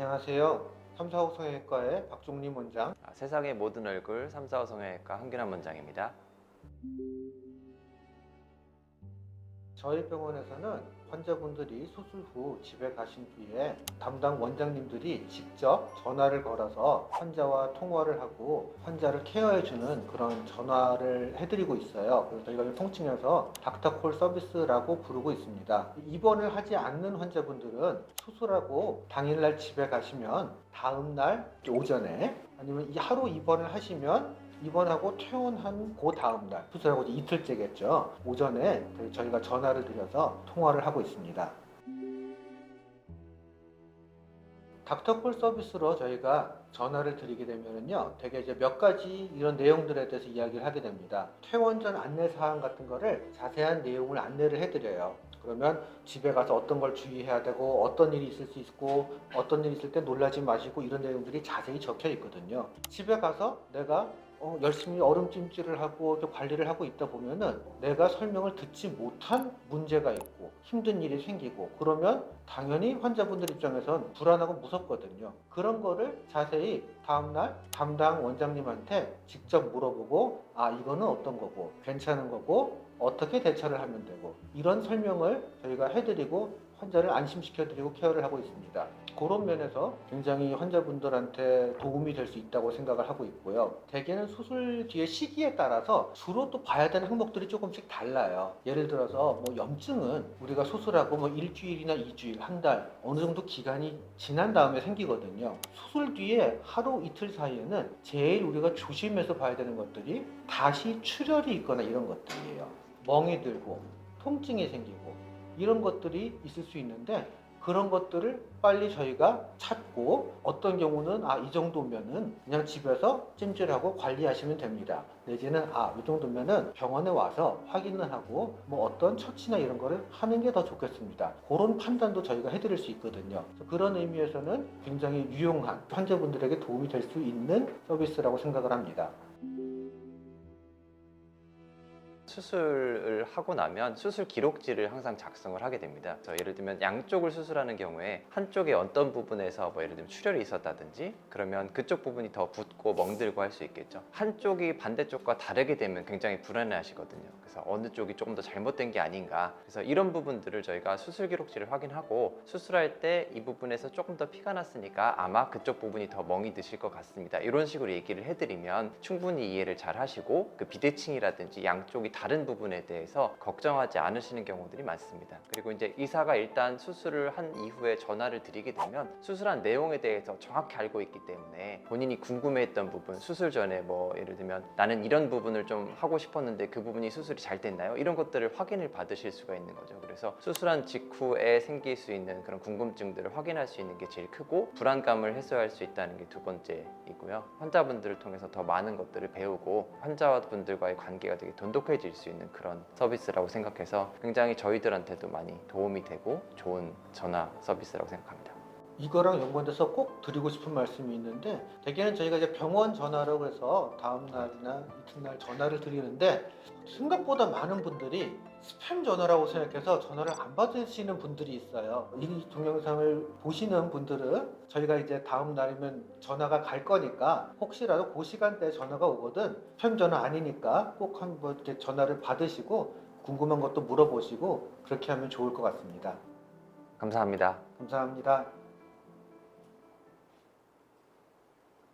안녕하세요. 삼사호 성형외과의 박종림 원장. 아, 세상의 모든 얼굴 삼사오 성형외과 한균환 원장입니다. 저희 병원에서는 환자분들이 수술 후 집에 가신 뒤에 담당 원장님들이 직접 전화를 걸어서 환자와 통화를 하고 환자를 케어해주는 그런 전화를 해드리고 있어요. 그래서 저희가 이 통칭해서 닥터콜 서비스라고 부르고 있습니다. 입원을 하지 않는 환자분들은 수술하고 당일날 집에 가시면 다음날 오전에 아니면 이 하루 입원을 하시면 입원하고 퇴원한 그 다음 날 수술하고 이틀째겠죠. 오전에 저희가 전화를 드려서 통화를 하고 있습니다. 닥터콜 서비스로 저희가 전화를 드리게 되면은요 되게 이제 몇 가지 이런 내용들에 대해서 이야기를 하게 됩니다. 퇴원 전 안내 사항 같은 거를 자세한 내용을 안내를 해드려요. 그러면 집에 가서 어떤 걸 주의해야 되고 어떤 일이 있을 수 있고 어떤 일이 있을 때 놀라지 마시고 이런 내용들이 자세히 적혀 있거든요. 집에 가서 내가 어, 열심히 얼음찜질을 하고 또 관리를 하고 있다 보면은 내가 설명을 듣지 못한 문제가 있고 힘든 일이 생기고 그러면 당연히 환자분들 입장에선 불안하고 무섭거든요. 그런 거를 자세히 다음날 담당 원장님한테 직접 물어보고 아 이거는 어떤 거고 괜찮은 거고 어떻게 대처를 하면 되고 이런 설명을 저희가 해드리고 환자를 안심시켜드리고 케어를 하고 있습니다. 그런 면에서 굉장히 환자분들한테 도움이 될 수 있다고 생각을 하고 있고요. 대개는 수술 뒤의 시기에 따라서 주로 또 봐야 되는 항목들이 조금씩 달라요. 예를 들어서 뭐 염증은 우리가 수술하고 뭐 일주일이나 이주일, 한 달 어느 정도 기간이 지난 다음에 생기거든요. 수술 뒤에 하루 이틀 사이에는 제일 우리가 조심해서 봐야 되는 것들이 다시 출혈이 있거나 이런 것들이에요. 멍이 들고 통증이 생기고 이런 것들이 있을 수 있는데 그런 것들을 빨리 저희가 찾고 어떤 경우는 아 이 정도면은 그냥 집에서 찜질하고 관리하시면 됩니다. 내지는 아 이 정도면은 병원에 와서 확인을 하고 뭐 어떤 처치나 이런 거를 하는 게 더 좋겠습니다. 그런 판단도 저희가 해드릴 수 있거든요. 그런 의미에서는 굉장히 유용한 환자분들에게 도움이 될 수 있는 서비스라고 생각을 합니다. 수술을 하고 나면 수술 기록지를 항상 작성을 하게 됩니다. 그래서 예를 들면 양쪽을 수술하는 경우에 한쪽에 어떤 부분에서 뭐 예를 들면 출혈이 있었다든지 그러면 그쪽 부분이 더 붓고 멍들고 할 수 있겠죠. 한쪽이 반대쪽과 다르게 되면 굉장히 불안해 하시거든요. 그래서 어느 쪽이 조금 더 잘못된 게 아닌가. 그래서 이런 부분들을 저희가 수술 기록지를 확인하고 수술할 때 이 부분에서 조금 더 피가 났으니까 아마 그쪽 부분이 더 멍이 드실 것 같습니다. 이런 식으로 얘기를 해드리면 충분히 이해를 잘 하시고 그 비대칭이라든지 양쪽이 다른 부분에 대해서 걱정하지 않으시는 경우들이 많습니다. 그리고 이제 의사가 일단 수술을 한 이후에 전화를 드리게 되면 수술한 내용에 대해서 정확히 알고 있기 때문에 본인이 궁금해했던 부분, 수술 전에 뭐 예를 들면 나는 이런 부분을 좀 하고 싶었는데 그 부분이 수술이 잘 됐나요? 이런 것들을 확인을 받으실 수가 있는 거죠. 그래서 수술한 직후에 생길 수 있는 그런 궁금증들을 확인할 수 있는 게 제일 크고 불안감을 해소할 수 있다는 게 두 번째이고요. 환자분들을 통해서 더 많은 것들을 배우고 환자분들과의 관계가 되게 돈독해질 수 있는 그런 서비스라고 생각해서 굉장히 저희들한테도 많이 도움이 되고 좋은 전화 서비스라고 생각합니다. 이거랑 연관돼서 꼭 드리고 싶은 말씀이 있는데 대개는 저희가 이제 병원 전화라고 해서 다음 날이나 이튿날 전화를 드리는데 생각보다 많은 분들이 스팸 전화라고 생각해서 전화를 안 받으시는 분들이 있어요. 이 동영상을 보시는 분들은 저희가 이제 다음 날이면 전화가 갈 거니까 혹시라도 그 시간대에 전화가 오거든 스팸 전화 아니니까 꼭 한번 이렇게 전화를 받으시고 궁금한 것도 물어보시고 그렇게 하면 좋을 것 같습니다. 감사합니다. 감사합니다.